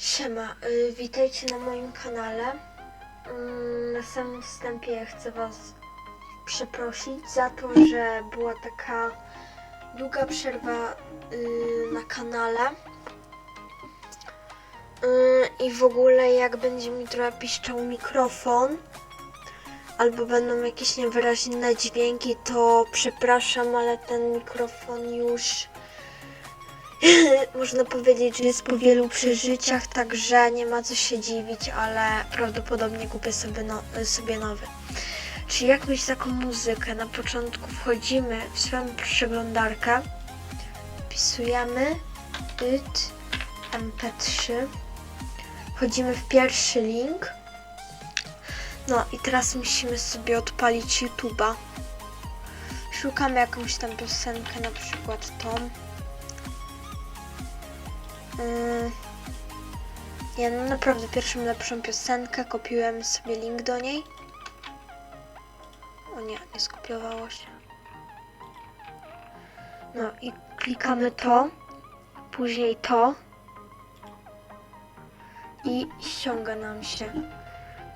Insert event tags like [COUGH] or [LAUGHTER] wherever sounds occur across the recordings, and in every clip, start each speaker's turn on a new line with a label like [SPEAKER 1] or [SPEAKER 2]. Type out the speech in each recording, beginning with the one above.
[SPEAKER 1] Siema, y, witajcie na moim kanale. Mm, na samym wstępie chcę Was przeprosić za to, że była taka długa przerwa y, na kanale. Y, I w ogóle jak będzie mi trochę piszczał mikrofon albo będą jakieś niewyraźne dźwięki, to przepraszam, ale ten mikrofon już [LAUGHS] można powiedzieć, że jest po wielu przeżyciach, także nie ma co się dziwić, ale prawdopodobnie kupię sobie, no, sobie nowy. Czy jakąś taką muzykę? Na początku wchodzimy w swoją przeglądarkę, wpisujemy it mp3, wchodzimy w pierwszy link. No i teraz musimy sobie odpalić YouTube'a. Szukamy jakąś tam piosenkę, na przykład tą. Yy, no naprawdę pierwszą lepszą piosenkę. Kopiujemy sobie link do niej. O nie, nie skopiowało się. No i klikamy to, później to i ściąga nam się.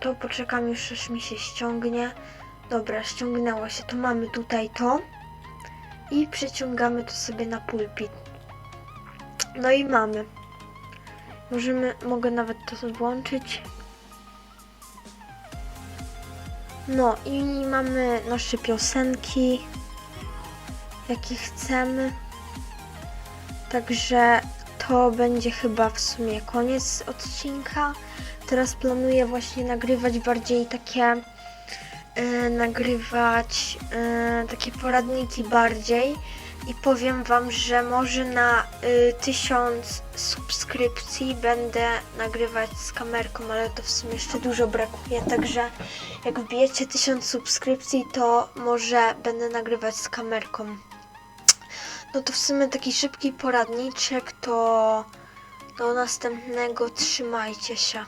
[SPEAKER 1] To poczekam już, aż mi się ściągnie. Dobra, ściągnęło się. To mamy tutaj to i przeciągamy to sobie na pulpit. No i mamy. Możemy, mogę nawet to włączyć. No i mamy nasze piosenki, jakie chcemy. Także to będzie chyba w sumie koniec odcinka. Teraz planuję właśnie nagrywać bardziej takie e, nagrywać e, takie poradniki bardziej i powiem wam, że może na y, tysiąc subskrypcji będę nagrywać z kamerką, ale to w sumie jeszcze dużo brakuje, także jak wbijecie tysiąc subskrypcji, to może będę nagrywać z kamerką. No to w sumie taki szybki poradniczek, to do następnego trzymajcie się.